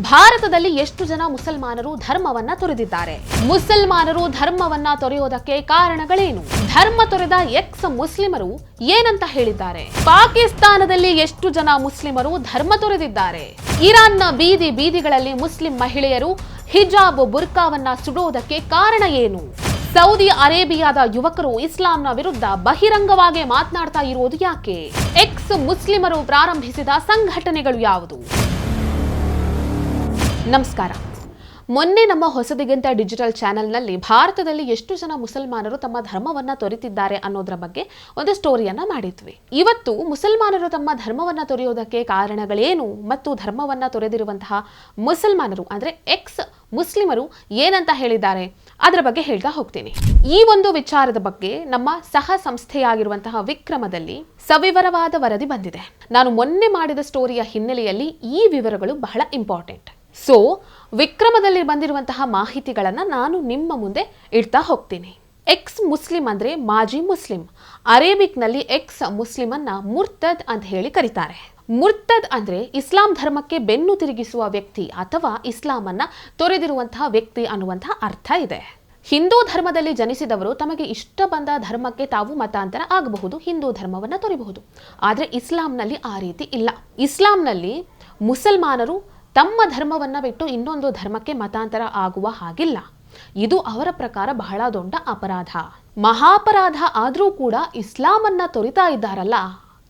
ಭಾರತದಲ್ಲಿ ಎಷ್ಟು ಜನ ಮುಸಲ್ಮಾನರು ಧರ್ಮವನ್ನ ತೊರೆದಿದ್ದಾರೆ? ಮುಸಲ್ಮಾನರು ಧರ್ಮವನ್ನ ತೊರೆಯೋದಕ್ಕೆ ಕಾರಣಗಳೇನು? ಧರ್ಮ ತೊರೆದ ಎಕ್ಸ್ ಮುಸ್ಲಿಮರು ಏನಂತ ಹೇಳಿದ್ದಾರೆ? ಪಾಕಿಸ್ತಾನದಲ್ಲಿ ಎಷ್ಟು ಜನ ಮುಸ್ಲಿಮರು ಧರ್ಮ ತೊರೆದಿದ್ದಾರೆ? ಇರಾನ್ನ ಬೀದಿ ಬೀದಿಗಳಲ್ಲಿ ಮುಸ್ಲಿಂ ಮಹಿಳೆಯರು ಹಿಜಾಬ್ ಬುರ್ಕಾವನ್ನ ಸುಡೋದಕ್ಕೆ ಕಾರಣ ಏನು? ಸೌದಿ ಅರೇಬಿಯಾದ ಯುವಕರು ಇಸ್ಲಾಂನ ವಿರುದ್ಧ ಬಹಿರಂಗವಾಗಿ ಮಾತನಾಡ್ತಾ ಇರುವುದು ಯಾಕೆ? ಎಕ್ಸ್ ಮುಸ್ಲಿಮರು ಪ್ರಾರಂಭಿಸಿದ ಸಂಘಟನೆಗಳು ಯಾವುದು? ನಮಸ್ಕಾರ. ಮೊನ್ನೆ ನಮ್ಮ ಹೊಸದಿಗಂತ ಡಿಜಿಟಲ್ ಚಾನೆಲ್ನಲ್ಲಿ ಭಾರತದಲ್ಲಿ ಎಷ್ಟು ಜನ ಮುಸಲ್ಮಾನರು ತಮ್ಮ ಧರ್ಮವನ್ನು ತೊರೆತಿದ್ದಾರೆ ಅನ್ನೋದರ ಬಗ್ಗೆ ಒಂದು ಸ್ಟೋರಿಯನ್ನು ಮಾಡಿದ್ವಿ. ಇವತ್ತು ಮುಸಲ್ಮಾನರು ತಮ್ಮ ಧರ್ಮವನ್ನು ತೊರೆಯೋದಕ್ಕೆ ಕಾರಣಗಳೇನು ಮತ್ತು ಧರ್ಮವನ್ನು ತೊರೆದಿರುವಂತಹ ಮುಸಲ್ಮಾನರು, ಅಂದರೆ ಎಕ್ಸ್ ಮುಸ್ಲಿಮರು ಏನಂತ ಹೇಳಿದ್ದಾರೆ? ಅದರ ಬಗ್ಗೆ ಹೇಳ್ತಾ ಹೋಗ್ತೀನಿ. ಈ ಒಂದು ವಿಚಾರದ ಬಗ್ಗೆ ನಮ್ಮ ಸಹ ಸಂಸ್ಥೆಯಾಗಿರುವಂತಹ ವಿಕ್ರಮದಲ್ಲಿ ಸವಿವರವಾದ ವರದಿ ಬಂದಿದೆ. ನಾನು ಮೊನ್ನೆ ಮಾಡಿದ ಸ್ಟೋರಿಯ ಹಿನ್ನೆಲೆಯಲ್ಲಿ ಈ ವಿವರಗಳು ಬಹಳ ಇಂಪಾರ್ಟೆಂಟ್ ಸೊ ವಿಕ್ರಮದಲ್ಲಿ ಬಂದಿರುವಂತಹ ಮಾಹಿತಿಗಳನ್ನು ನಾನು ನಿಮ್ಮ ಮುಂದೆ ಇಡ್ತಾ ಹೋಗ್ತೀನಿ. ಎಕ್ಸ್ ಮುಸ್ಲಿಂ ಅಂದ್ರೆ ಮಾಜಿ ಮುಸ್ಲಿಂ. ಅರೇಬಿಕ್ನಲ್ಲಿ ಎಕ್ಸ್ ಮುಸ್ಲಿಂ ಅನ್ನ ಮುರ್ತದ್ ಅಂತ ಹೇಳಿ ಕರೀತಾರೆ. ಮುರ್ತದ್ ಅಂದ್ರೆ ಇಸ್ಲಾಂ ಧರ್ಮಕ್ಕೆ ಬೆನ್ನು ತಿರುಗಿಸುವ ವ್ಯಕ್ತಿ ಅಥವಾ ಇಸ್ಲಾಂ ಅನ್ನ ತೊರೆದಿರುವಂತಹ ವ್ಯಕ್ತಿ ಅನ್ನುವಂತಹ ಅರ್ಥ ಇದೆ. ಹಿಂದೂ ಧರ್ಮದಲ್ಲಿ ಜನಿಸಿದವರು ತಮಗೆ ಇಷ್ಟ ಬಂದ ಧರ್ಮಕ್ಕೆ ತಾವು ಮತಾಂತರ ಆಗಬಹುದು, ಹಿಂದೂ ಧರ್ಮವನ್ನು ತೊರೆಯಬಹುದು ಆದರೆ ಇಸ್ಲಾಂನಲ್ಲಿ ಆ ರೀತಿ ಇಲ್ಲ. ಇಸ್ಲಾಂನಲ್ಲಿ ಮುಸಲ್ಮಾನರು ತಮ್ಮ ಧರ್ಮವನ್ನ ಬಿಟ್ಟು ಇನ್ನೊಂದು ಧರ್ಮಕ್ಕೆ ಮತಾಂತರ ಆಗುವ ಹಾಗಿಲ್ಲ. ಇದು ಅವರ ಪ್ರಕಾರ ಬಹಳ ದೊಡ್ಡ ಅಪರಾಧ. ಮಹಾಪರಾಧ ಆದರೂ ಕೂಡ ಇಸ್ಲಾಮನ್ನ ತೊರಿತಾ ಇದ್ದಾರಲ್ಲ,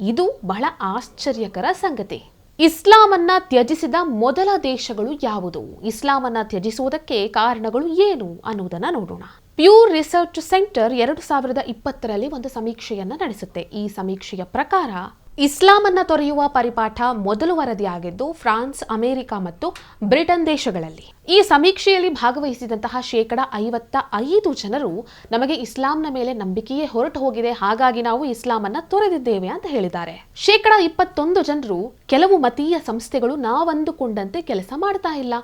ಇದು ಬಹಳ ಆಶ್ಚರ್ಯಕರ ಸಂಗತಿ. ಇಸ್ಲಾಮನ್ನ ತ್ಯಜಿಸಿದ ಮೊದಲ ದೇಶಗಳು ಯಾವುದು? ಇಸ್ಲಾಮನ್ನ ತ್ಯಜಿಸುವುದಕ್ಕೆ ಕಾರಣಗಳು ಏನು ಅನ್ನುವುದನ್ನ ನೋಡೋಣ. ಪ್ಯೂರ್ ರಿಸರ್ಚ್ ಸೆಂಟರ್ ಎರಡು ಸಾವಿರದ ಇಪ್ಪತ್ತರಲ್ಲಿ ಒಂದು ಸಮೀಕ್ಷೆಯನ್ನ ನಡೆಸುತ್ತೆ. ಈ ಸಮೀಕ್ಷೆಯ ಪ್ರಕಾರ ಇಸ್ಲಾಮನ್ನ ತೊರೆಯುವ ಪರಿಪಾಠ ಮೊದಲು ವರದಿಯಾಗಿದ್ದು ಫ್ರಾನ್ಸ್, ಅಮೆರಿಕ ಮತ್ತು ಬ್ರಿಟನ್ ದೇಶಗಳಲ್ಲಿ. ಈ ಸಮೀಕ್ಷೆಯಲ್ಲಿ ಭಾಗವಹಿಸಿದಂತಹ ಶೇಕಡ ಐವತ್ತ ಐದು ಜನರು ನಮಗೆ ಇಸ್ಲಾಂನ ಮೇಲೆ ನಂಬಿಕೆಯೇ ಹೊರಟು ಹೋಗಿದೆ, ಹಾಗಾಗಿ ನಾವು ಇಸ್ಲಾಮನ್ನ ತೊರೆದಿದ್ದೇವೆ ಅಂತ ಹೇಳಿದ್ದಾರೆ. ಶೇಕಡ ಇಪ್ಪತ್ತೊಂದು ಜನರು ಕೆಲವು ಮತೀಯ ಸಂಸ್ಥೆಗಳು ನಾವಂದುಕೊಂಡಂತೆ ಕೆಲಸ ಮಾಡ್ತಾ ಇಲ್ಲ.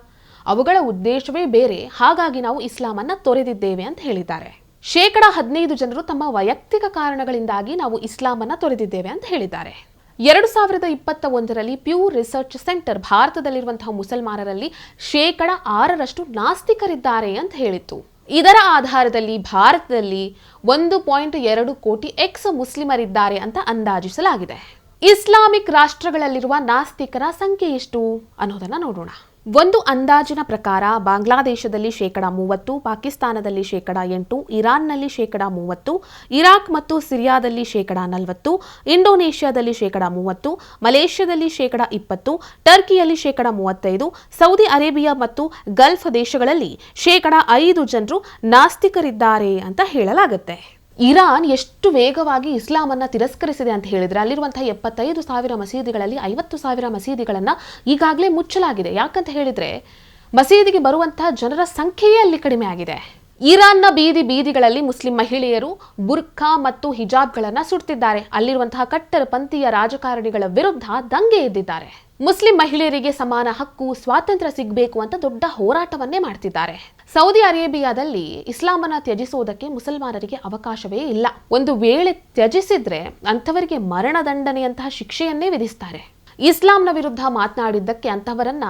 ಅವುಗಳ ಉದ್ದೇಶವೇ ಬೇರೆ, ಹಾಗಾಗಿ ನಾವು ಇಸ್ಲಾಮನ್ನ ತೊರೆದಿದ್ದೇವೆ ಅಂತ ಹೇಳಿದ್ದಾರೆ. ಶೇಕಡ ಹದಿನೈದು ಜನರು ತಮ್ಮ ವೈಯಕ್ತಿಕ ಕಾರಣಗಳಿಂದಾಗಿ ನಾವು ಇಸ್ಲಾಮನ್ನ ತೊರೆದಿದ್ದೇವೆ ಅಂತ ಹೇಳಿದ್ದಾರೆ. ಎರಡು ಸಾವಿರದ ಇಪ್ಪತ್ತ ಒಂದರಲ್ಲಿ ಪ್ಯೂರ್ ರಿಸರ್ಚ್ ಸೆಂಟರ್ ಭಾರತದಲ್ಲಿರುವಂತಹ ಮುಸಲ್ಮಾನರಲ್ಲಿ ಶೇಕಡ ಆರರಷ್ಟು ನಾಸ್ತಿಕರಿದ್ದಾರೆ ಅಂತ ಹೇಳಿತ್ತು. ಇದರ ಆಧಾರದಲ್ಲಿ ಭಾರತದಲ್ಲಿ ಒಂದು ಪಾಯಿಂಟ್ ಎರಡು ಕೋಟಿ ಎಕ್ಸ್ ಮುಸ್ಲಿಮರಿದ್ದಾರೆ ಅಂತ ಅಂದಾಜಿಸಲಾಗಿದೆ. ಇಸ್ಲಾಮಿಕ್ ರಾಷ್ಟ್ರಗಳಲ್ಲಿರುವ ನಾಸ್ತಿಕರ ಸಂಖ್ಯೆ ಎಷ್ಟು ಅನ್ನೋದನ್ನ ನೋಡೋಣ. ಒಂದು ಅಂದಾಜಿನ ಪ್ರಕಾರ ಬಾಂಗ್ಲಾದೇಶದಲ್ಲಿ ಶೇಕಡ ಮೂವತ್ತು, ಪಾಕಿಸ್ತಾನದಲ್ಲಿ ಶೇಕಡ ಎಂಟು, ಇರಾನ್ನಲ್ಲಿ ಶೇಕಡ ಮೂವತ್ತು, ಇರಾಕ್ ಮತ್ತು ಸಿರಿಯಾದಲ್ಲಿ ಶೇಕಡ ನಲವತ್ತು, ಇಂಡೋನೇಷ್ಯಾದಲ್ಲಿ ಶೇಕಡ ಮೂವತ್ತು, ಮಲೇಷ್ಯಾದಲ್ಲಿ ಶೇಕಡ ಇಪ್ಪತ್ತು, ಟರ್ಕಿಯಲ್ಲಿ ಶೇಕಡ ಮೂವತ್ತೈದು, ಸೌದಿ ಅರೇಬಿಯಾ ಮತ್ತು ಗಲ್ಫ್ ದೇಶಗಳಲ್ಲಿ ಶೇಕಡ ಐದು ಜನರು ನಾಸ್ತಿಕರಿದ್ದಾರೆ ಅಂತ ಹೇಳಲಾಗುತ್ತೆ. ಇರಾನ್ ಎಷ್ಟು ವೇಗವಾಗಿ ಇಸ್ಲಾಮನ್ನ ತಿರಸ್ಕರಿಸಿದೆ ಅಂತ ಹೇಳಿದ್ರೆ ಅಲ್ಲಿರುವಂಥ ಎಪ್ಪತ್ತೈದು ಸಾವಿರ ಮಸೀದಿಗಳಲ್ಲಿ ಐವತ್ತು ಸಾವಿರ ಮಸೀದಿಗಳನ್ನ ಈಗಾಗಲೇ ಮುಚ್ಚಲಾಗಿದೆ. ಯಾಕಂತ ಹೇಳಿದ್ರೆ ಮಸೀದಿಗೆ ಬರುವಂತಹ ಜನರ ಸಂಖ್ಯೆಯೇ ಅಲ್ಲಿ ಕಡಿಮೆ ಆಗಿದೆ. ಇರಾನ್ನ ಬೀದಿ ಬೀದಿಗಳಲ್ಲಿ ಮುಸ್ಲಿಂ ಮಹಿಳೆಯರು ಬುರ್ಖಾ ಮತ್ತು ಹಿಜಾಬ್ಗಳನ್ನು ಸುಡ್ತಿದ್ದಾರೆ. ಅಲ್ಲಿರುವಂತಹ ಕಟ್ಟರ ಪಂಥೀಯ ರಾಜಕಾರಣಿಗಳ ವಿರುದ್ಧ ದಂಗೆ ಎದ್ದಿದ್ದಾರೆ. ಮುಸ್ಲಿಂ ಮಹಿಳೆಯರಿಗೆ ಸಮಾನ ಹಕ್ಕು, ಸ್ವಾತಂತ್ರ್ಯ ಸಿಗಬೇಕು ಅಂತ ದೊಡ್ಡ ಹೋರಾಟವನ್ನೇ ಮಾಡ್ತಿದ್ದಾರೆ. ಸೌದಿ ಅರೇಬಿಯಾದಲ್ಲಿ ಇಸ್ಲಾಮನ್ನ ತ್ಯಜಿಸುವುದಕ್ಕೆ ಮುಸಲ್ಮಾನರಿಗೆ ಅವಕಾಶವೇ ಇಲ್ಲ. ಒಂದು ವೇಳೆ ತ್ಯಜಿಸಿದ್ರೆ ಅಂಥವರಿಗೆ ಮರಣದಂಡನೆಯಂತಹ ಶಿಕ್ಷೆಯನ್ನೇ ವಿಧಿಸ್ತಾರೆ. ಇಸ್ಲಾಂನ ವಿರುದ್ಧ ಮಾತನಾಡಿದ್ದಕ್ಕೆ ಅಂತಹವರನ್ನ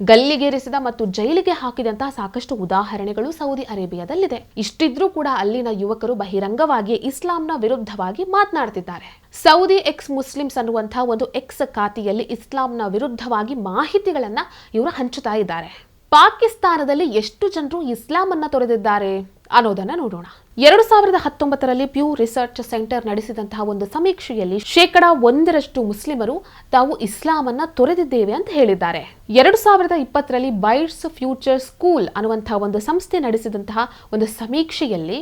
ಗಲ್ಲಿಗೇರಿಸಿದ ಮತ್ತು ಜೈಲಿಗೆ ಹಾಕಿದಂತಹ ಸಾಕಷ್ಟು ಉದಾಹರಣೆಗಳು ಸೌದಿ ಅರೇಬಿಯಾದಲ್ಲಿದೆ. ಇಷ್ಟಿದ್ರೂ ಕೂಡ ಅಲ್ಲಿನ ಯುವಕರು ಬಹಿರಂಗವಾಗಿ ಇಸ್ಲಾಂನ ವಿರುದ್ಧವಾಗಿ ಮಾತನಾಡ್ತಿದ್ದಾರೆ. ಸೌದಿ ಎಕ್ಸ್ ಮುಸ್ಲಿಮ್ಸ್ ಅನ್ನುವಂತಹ ಒಂದು ಎಕ್ಸ್ ಖಾತೆಯಲ್ಲಿ ಇಸ್ಲಾಂನ ವಿರುದ್ಧವಾಗಿ ಮಾಹಿತಿಗಳನ್ನ ಇವರು ಹಂಚುತ್ತಾ ಇದ್ದಾರೆ. ಪಾಕಿಸ್ತಾನದಲ್ಲಿ ಎಷ್ಟು ಜನರು ಇಸ್ಲಾಂ ಅನ್ನ ತೊರೆದಿದ್ದಾರೆ ಅನ್ನೋದನ್ನ ನೋಡೋಣ. ಎರಡು ಸಾವಿರದ ಹತ್ತೊಂಬತ್ತರಲ್ಲಿ ಪ್ಯೂ ರಿಸರ್ಚ್ ಸೆಂಟರ್ ನಡೆಸಿದಂತಹ ಒಂದು ಸಮೀಕ್ಷೆಯಲ್ಲಿ ಶೇಕಡ ಒಂದರಷ್ಟು ಮುಸ್ಲಿಮರು ತಾವು ಇಸ್ಲಾಂ ಅನ್ನ ತೊರೆದಿದ್ದೇವೆ ಅಂತ ಹೇಳಿದ್ದಾರೆ. ಎರಡು ಸಾವಿರದ ಇಪ್ಪತ್ತರಲ್ಲಿ ಬೈಟ್ಸ್ ಫ್ಯೂಚರ್ ಸ್ಕೂಲ್ ಅನ್ನುವಂತಹ ಒಂದು ಸಂಸ್ಥೆ ನಡೆಸಿದಂತಹ ಒಂದು ಸಮೀಕ್ಷೆಯಲ್ಲಿ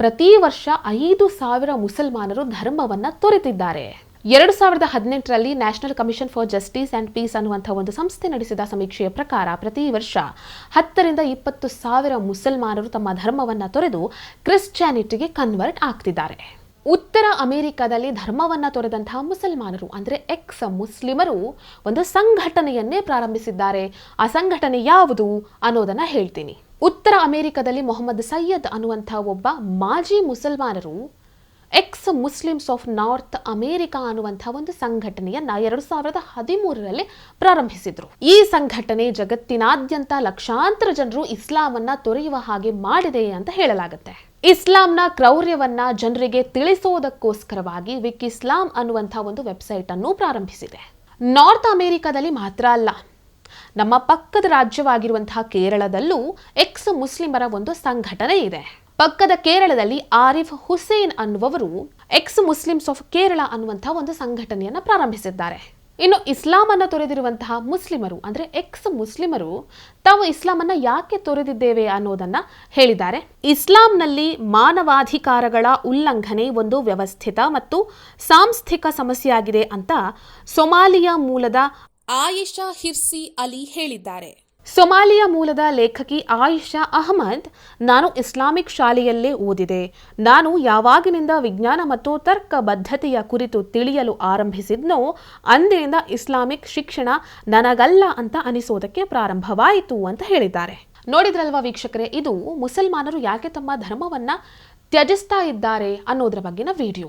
ಪ್ರತಿ ವರ್ಷ ಐದು ಸಾವಿರ ಮುಸಲ್ಮಾನರು ಧರ್ಮವನ್ನ ತೊರೆತಿದ್ದಾರೆ ಎರಡು ಸಾವಿರದ ಹದಿನೆಂಟರಲ್ಲಿ national commission for justice and peace ಅನ್ನುವಂಥ ಒಂದು ಸಂಸ್ಥೆ ನಡೆಸಿದ ಸಮೀಕ್ಷೆಯ ಪ್ರಕಾರ ಪ್ರತಿ ವರ್ಷ ಹತ್ತರಿಂದ ಇಪ್ಪತ್ತು ಸಾವಿರ ಮುಸಲ್ಮಾನರು ತಮ್ಮ ಧರ್ಮವನ್ನು ತೊರೆದು ಕ್ರಿಶ್ಚಿಯಾನಿಟಿಗೆ ಕನ್ವರ್ಟ್ ಆಗ್ತಿದ್ದಾರೆ. ಉತ್ತರ ಅಮೆರಿಕದಲ್ಲಿ ಧರ್ಮವನ್ನು ತೊರೆದಂತಹ ಮುಸಲ್ಮಾನರು, ಅಂದ್ರೆ ಎಕ್ಸ್ ಮುಸ್ಲಿಮರು ಒಂದು ಸಂಘಟನೆಯನ್ನೇ ಪ್ರಾರಂಭಿಸಿದ್ದಾರೆ. ಆ ಸಂಘಟನೆ ಯಾವುದು ಅನ್ನೋದನ್ನು ಹೇಳ್ತೀನಿ. ಉತ್ತರ ಅಮೆರಿಕದಲ್ಲಿ ಮೊಹಮ್ಮದ್ ಸೈಯದ್ ಅನ್ನುವಂಥ ಒಬ್ಬ ಮಾಜಿ ಮುಸಲ್ಮಾನರು ex Muslims of North America ಅನ್ನುವಂತಹ ಒಂದು ಸಂಘಟನೆಯನ್ನ ಎರಡು ಸಾವಿರದ ಹದಿಮೂರರಲ್ಲಿ ಪ್ರಾರಂಭಿಸಿದ್ರು. ಈ ಸಂಘಟನೆ ಜಗತ್ತಿನಾದ್ಯಂತ ಲಕ್ಷಾಂತರ ಜನರು ಇಸ್ಲಾಮನ್ನ ತೊರೆಯುವ ಹಾಗೆ ಮಾಡಿದೆ ಅಂತ ಹೇಳಲಾಗುತ್ತೆ. ಇಸ್ಲಾಂನ ಕ್ರೌರ್ಯವನ್ನ ಜನರಿಗೆ ತಿಳಿಸೋದಕ್ಕೋಸ್ಕರವಾಗಿ ವಿಕ್ ಇಸ್ಲಾಂ ಅನ್ನುವಂಥ ಒಂದು ವೆಬ್ಸೈಟ್ ಅನ್ನು ಪ್ರಾರಂಭಿಸಿದೆ. ನಾರ್ತ್ ಅಮೆರಿಕಾದಲ್ಲಿ ಮಾತ್ರ ಅಲ್ಲ, ನಮ್ಮ ಪಕ್ಕದ ರಾಜ್ಯವಾಗಿರುವಂತಹ ಕೇರಳದಲ್ಲೂ ಎಕ್ಸ್ ಮುಸ್ಲಿಮರ ಒಂದು ಸಂಘಟನೆ ಇದೆ. ಪಕ್ಕದ ಕೇರಳದಲ್ಲಿ ಆರಿಫ್ ಹುಸೇನ್ ಅನ್ನುವವರು ಎಕ್ಸ್ ಮುಸ್ಲಿಮ್ಸ್ ಆಫ್ ಕೇರಳ ಅನ್ನುವಂತಹ ಒಂದು ಸಂಘಟನೆಯನ್ನ ಪ್ರಾರಂಭಿಸಿದ್ದಾರೆ. ಇನ್ನು ಇಸ್ಲಾಂ ಅನ್ನ ತೊರೆದಿರುವಂತಹ ಮುಸ್ಲಿಮರು, ಅಂದ್ರೆ ಎಕ್ಸ್ ಮುಸ್ಲಿಮರು ತಾವು ಇಸ್ಲಾಮನ್ನ ಯಾಕೆ ತೊರೆದಿದ್ದೇವೆ ಅನ್ನೋದನ್ನ ಹೇಳಿದ್ದಾರೆ. ಇಸ್ಲಾಂನಲ್ಲಿ ಮಾನವಾಧಿಕಾರಗಳ ಉಲ್ಲಂಘನೆ ಒಂದು ವ್ಯವಸ್ಥಿತ ಮತ್ತು ಸಾಂಸ್ಥಿಕ ಸಮಸ್ಯೆಯಾಗಿದೆ ಅಂತ ಸೊಮಾಲಿಯಾ ಮೂಲದ ಆಯಿಷಾ ಹಿರ್ಸಿ ಅಲಿ ಹೇಳಿದ್ದಾರೆ. ಸೊಮಾಲಿಯಾ ಮೂಲದ ಲೇಖಕಿ ಆಯಿಷಾ ಅಹಮದ್, ನಾನು ಇಸ್ಲಾಮಿಕ್ ಶಾಲೆಯಲ್ಲೇ ಓದಿದೆ. ನಾನು ಯಾವಾಗಿನಿಂದ ವಿಜ್ಞಾನ ಮತ್ತು ತರ್ಕ ಬದ್ಧತೆಯ ಕುರಿತು ತಿಳಿಯಲು ಆರಂಭಿಸಿದ್ನೋ, ಅಂದಿನಿಂದ ಇಸ್ಲಾಮಿಕ್ ಶಿಕ್ಷಣ ನನಗಲ್ಲ ಅಂತ ಅನಿಸೋದಕ್ಕೆ ಪ್ರಾರಂಭವಾಯಿತು ಅಂತ ಹೇಳಿದ್ದಾರೆ. ನೋಡಿದ್ರಲ್ವಾ ವೀಕ್ಷಕರೇ, ಇದು ಮುಸಲ್ಮಾನರು ಯಾಕೆ ತಮ್ಮ ಧರ್ಮವನ್ನ ತ್ಯಜಿಸ್ತಾ ಇದ್ದಾರೆ ಅನ್ನೋದ್ರ ಬಗ್ಗೆನ ವಿಡಿಯೋ